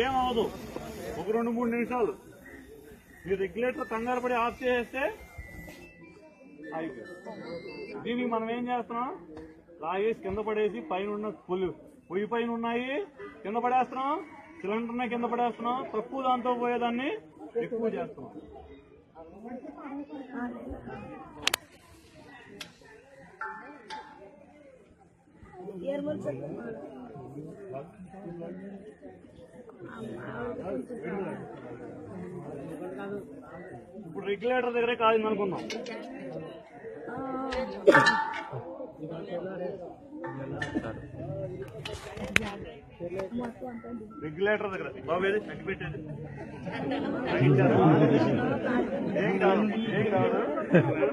ఏం అవ్వదు ఒక రెండు మూడు నిమిషాలు. మీరు రెగ్యులేటర్ కంగారు పడి ఆఫ్ చేసేస్తే అయిపోయింది దీనికి మనం ఏం చేస్తున్నాం? లాగేసి కింద పడేసి పైన ఉన్న పొలి పొయ్యి పైన ఉన్నాయి కింద పడేస్తున్నాం సిలిండర్నే కింద పడేస్తున్నాం తక్కువ దాంతో పోయేదాన్ని ఎక్కువ చేస్తున్నాం. ఇప్పుడు రెగ్యులేటర్ దగ్గరే కాదు అనుకున్నాం రెగ్యులేటర్ దగ్గర. బాబు ఏది? చట్టి పెట్టేది? ఏం కాదు ఏం కాదు.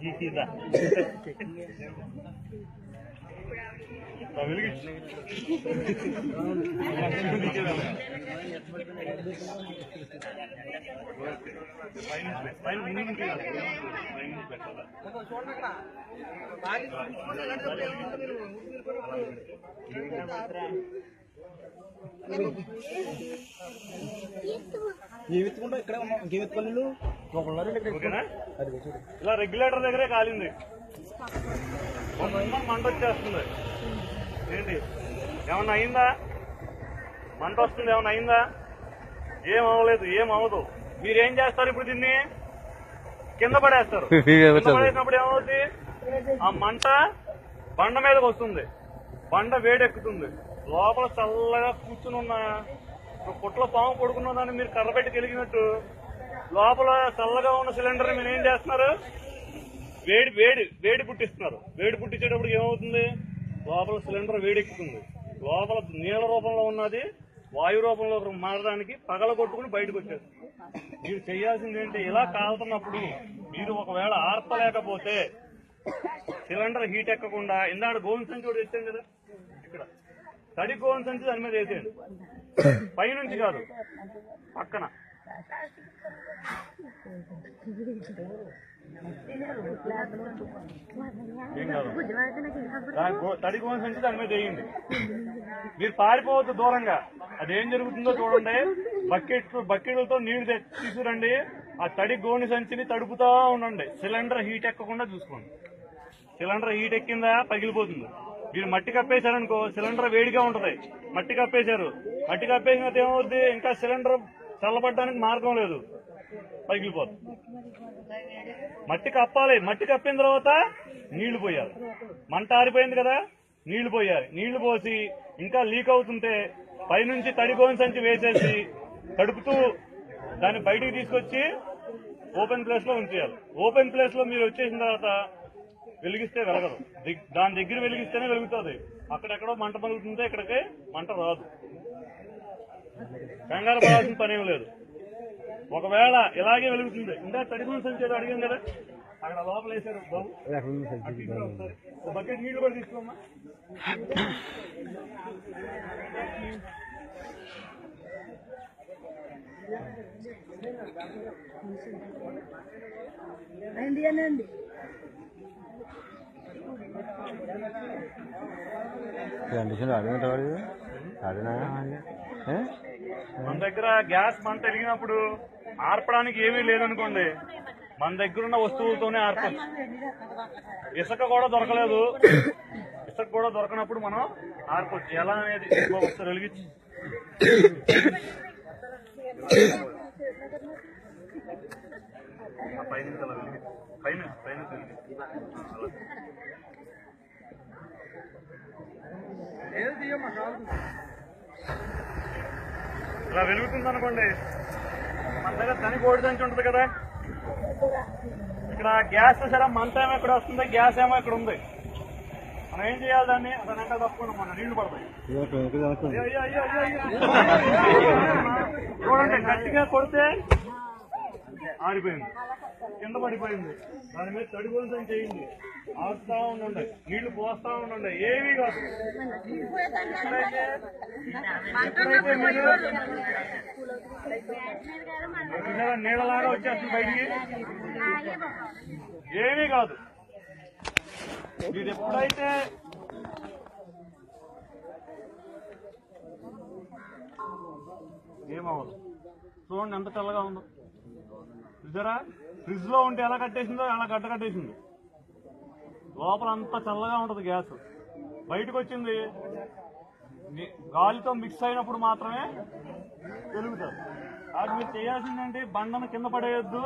జీతీదా వెలిగించు పైన ఇక్కడే ఉన్నాం ఇంకేం ఎత్తుకోవాలి నువ్వు ఇక్కడ ఇలా రెగ్యులేటర్ దగ్గరే కాలింది. మంట వచ్చేస్తుంది. ఏంటి? ఏమన్నా అయిందా? మంట వస్తుంది ఏమన్నా అయిందా? ఏం అవ్వలేదు ఏం అవ్వదు. మీరేం చేస్తారు ఇప్పుడు దీన్ని? కింద పడేస్తారు. కింద పడేసినప్పుడు ఏమవుతుంది ఆ మంట బండ మీదకి వస్తుంది. బండ వేడెక్కుతుంది. లోపల చల్లగా కూర్చుని ఉన్న పుట్ల పాము పడుకున్న దాన్ని మీరు కర్ర పెట్టి కలిగినట్టు లోపల చల్లగా ఉన్న సిలిండర్ మీరు ఏం చేస్తున్నారు? వేడి వేడి వేడి పుట్టిస్తున్నారు. వేడి పుట్టించేటప్పుడు ఏమవుతుంది? లోపల సిలిండర్ వేడెక్కుతుంది. లోపల నీళ్ళ రూపంలో ఉన్నది వాయు రూపంలో మారడానికి పగల కొట్టుకుని బయటకు వచ్చేస్తుంది మీరు చేయాల్సింది ఏంటి ఇలా కాలుతున్నప్పుడు మీరు ఒకవేళ ఆర్పలేకపోతే సిలిండర్ హీట్ ఎక్కకుండా ఇందాక గోన్ సంచి కూడా తెచ్చాను కదా ఇక్కడ. తడి గోన్ సంచి దాని మీద వేసేయండి. పైనుంచి కాదు పక్కన. తడి కోసం సంచి దాని మీద వేయండి మీరు పారిపోవద్దు దూరంగా. అదేం జరుగుతుందో చూడండి. బకెట్ బకెట్లతో నీళ్ళు తీసుకురండి. ఆ తడి గోని సంచిని తడుపుతా ఉండండి. సిలిండర్ హీట్ ఎక్కకుండా చూసుకోండి. సిలిండర్ హీట్ ఎక్కిందా పగిలిపోతుంది. మీరు మట్టి కప్పేశారనుకో సిలిండర్ వేడిగా ఉంటది. మట్టి కప్పేశారు. మట్టి కప్పేసిన ఏమవుద్ది? ఇంకా సిలిండర్ చల్లబడడానికి మార్గం లేదు. పగిలిపోతుంది. మట్టి కప్పాలి. మట్టి కప్పిన తర్వాత నీళ్ళు పోయాలి. మంట ఆరిపోయింది కదా? నీళ్ళు పోయాలి. నీళ్ళు పోసి ఇంకా లీక్ అవుతుంటే పైనుంచి తడిగోని సంచి వేసేసి తడుపుతూ దాన్ని బయటికి తీసుకొచ్చి ఓపెన్ ప్లేస్లో ఉంచేయాలి. ఓపెన్ ప్లేస్లో మీరు వచ్చేసిన తర్వాత వెలిగిస్తే వెలగదు. దాని దగ్గర వెలిగిస్తేనే వెలుగుతుంది. అక్కడెక్కడో మంట పలుకుతుంటే ఇక్కడికి మంట రాదు. కంగారు పడాల్సిన పనేం లేదు. ఒకవేళ ఇలాగే వెలుగుతుంది. ఇంకా తడిగుణ సంచేది అడిగాం కదా? అక్కడ లోపల వేసారు బాబు. బకెట్ నీళ్ళు కూడా తీసుకోమ్మా. అండి. అనండి కండిషన్ మన దగ్గర గ్యాస్ మంట వెలిగినప్పుడు ఆర్పడానికి ఏమీ లేదనుకోండి. మన దగ్గర ఉన్న వస్తువులతోనే ఆర్పచ్చు ఇసుక కూడా దొరకలేదు. ఇసుక కూడా దొరకనప్పుడు మనం ఆర్పచ్చు ఎలా అనేది ఇంకో ఒకసారి వెలిగించి. పైన పైన పైన ఇలా వెలుగుతుంది అనుకోండి మన దగ్గర తని కోడి ఉంటుంది కదా. ఇక్కడ గ్యాస్ సరే మంట ఏమో ఇక్కడ వస్తుంది గ్యాస్ ఏమో ఇక్కడ ఉంది. మనం ఏం చేయాలి దాన్ని? అతను వెంట తప్పకుండా మన నీళ్ళు పడతాయి. చూడండి గట్టిగా కొడితే ఆరిపోయింది. కింద పడిపోయింది. దాని మీద తడి గొలుసం చేయండి. ఆడుతా ఉండండి. నీళ్ళు పోస్తా ఉండండి. ఏమీ కాదు. ఎప్పుడైతే మీరు నీళ్ళలాగా వచ్చేస్తుంది బయటికి. ఏమీ కాదు. మీరు ఎప్పుడైతే ఏమవ్వదు. చూడండి ఎంత చల్లగా ఉందో. చూసారా? ఫ్రిడ్జ్లో ఉంటే ఎలా కట్టేసిందో అలా గడ్డ కట్టేసింది. లోపల అంతా చల్లగా ఉంటుంది గ్యాస్. బయటకు వచ్చింది గాలితో మిక్స్ అయినప్పుడు మాత్రమే వెలుగుతారు అది మీరు చేయాల్సిందంటే బండను కింద పడేయద్దు.